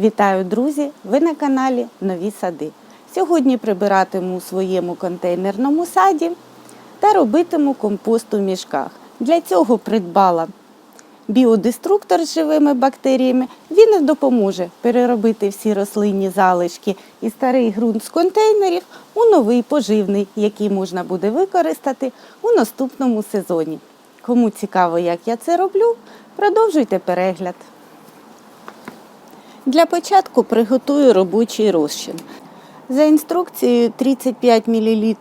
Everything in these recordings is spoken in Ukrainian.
Вітаю, друзі! Ви на каналі Нові Сади. Сьогодні прибиратиму у своєму контейнерному саді та робитиму компост у мішках. Для цього придбала біодеструктор з живими бактеріями. Він допоможе переробити всі рослинні залишки і старий ґрунт з контейнерів у новий поживний, який можна буде використати у наступному сезоні. Кому цікаво, як я це роблю, продовжуйте перегляд. Для початку приготую робочий розчин. За інструкцією 35 мл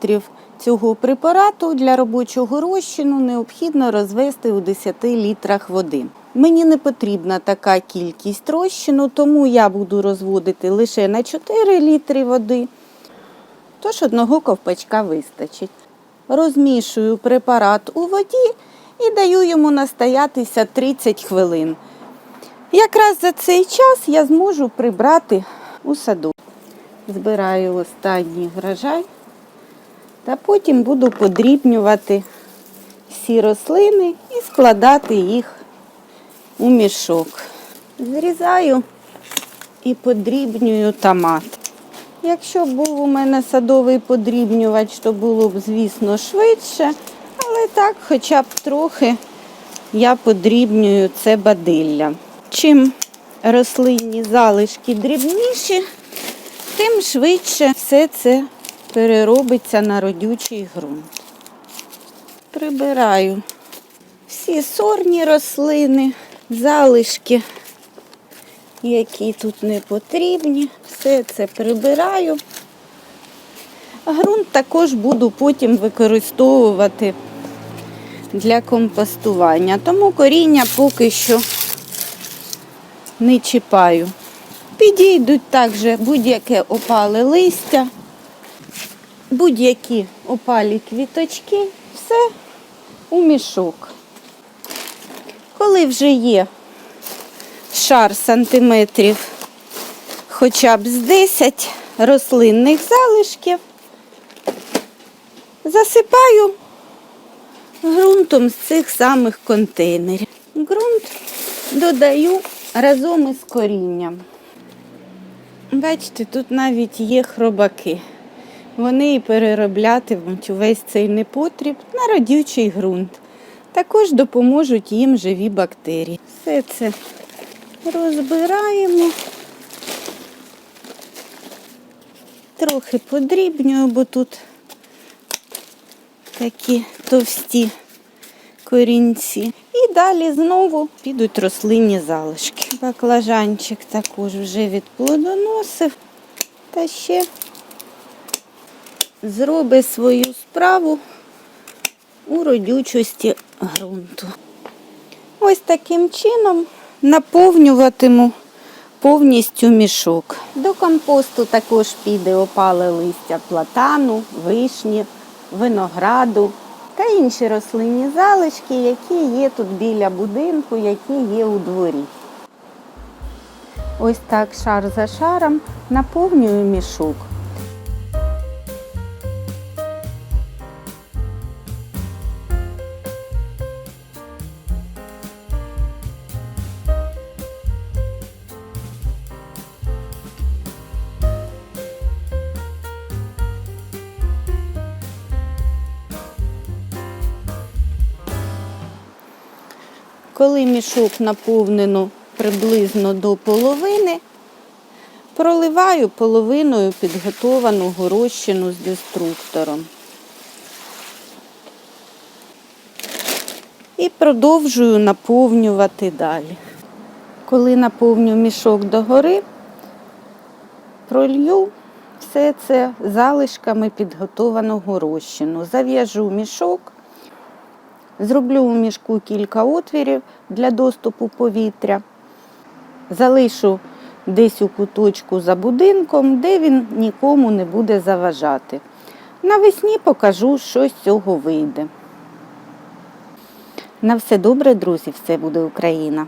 цього препарату для робочого розчину необхідно розвести у 10 літрах води. Мені не потрібна така кількість розчину, тому я буду розводити лише на 4 літри води, тож одного ковпачка вистачить. Розмішую препарат у воді і даю йому настоятися 30 хвилин. Якраз за цей час я зможу прибрати у саду. Збираю останній врожай та потім буду подрібнювати всі рослини і складати їх у мішок. Зрізаю і подрібнюю томат. Якщо б був у мене садовий подрібнювач, то було б, звісно, швидше, але так, хоча б трохи я подрібнюю це бадилля. Чим рослинні залишки дрібніші, тим швидше все це переробиться на родючий ґрунт. Прибираю всі сорні рослини, залишки, які тут не потрібні. Все це прибираю. Грунт також буду потім використовувати для компостування, тому коріння поки що не чіпаю. Підійдуть також будь-яке опале листя, будь-які опалі квіточки, все у мішок. Коли вже є шар сантиметрів хоча б з 10 рослинних залишків, засипаю ґрунтом з цих самих контейнерів. Ґрунт додаю разом із корінням. Бачите, тут навіть є хробаки. Вони і перероблятимуть увесь цей непотріб на родючий ґрунт. Також допоможуть їм живі бактерії. Все це розбираємо, трохи подрібнюю, бо тут такі товсті корінці. І далі знову підуть рослинні залишки. Баклажанчик також вже відплодоносив. Та ще зробить свою справу у родючості ґрунту. Ось таким чином наповнюватиму повністю мішок. До компосту також піде опале листя платану, вишні, винограду та інші рослинні залишки, які є тут біля будинку, які є у дворі. Ось так шар за шаром наповнюю мішок. Коли мішок наповнено приблизно до половини, проливаю половиною підготованого розчину з деструктором. І продовжую наповнювати далі. Коли наповню мішок догори, пролью все це залишками підготованого розчину. Зав'яжу мішок. Зроблю у мішку кілька отвірів для доступу повітря. Залишу десь у куточку за будинком, де він нікому не буде заважати. Навесні покажу, що з цього вийде. На все добре, друзі, все буде Україна!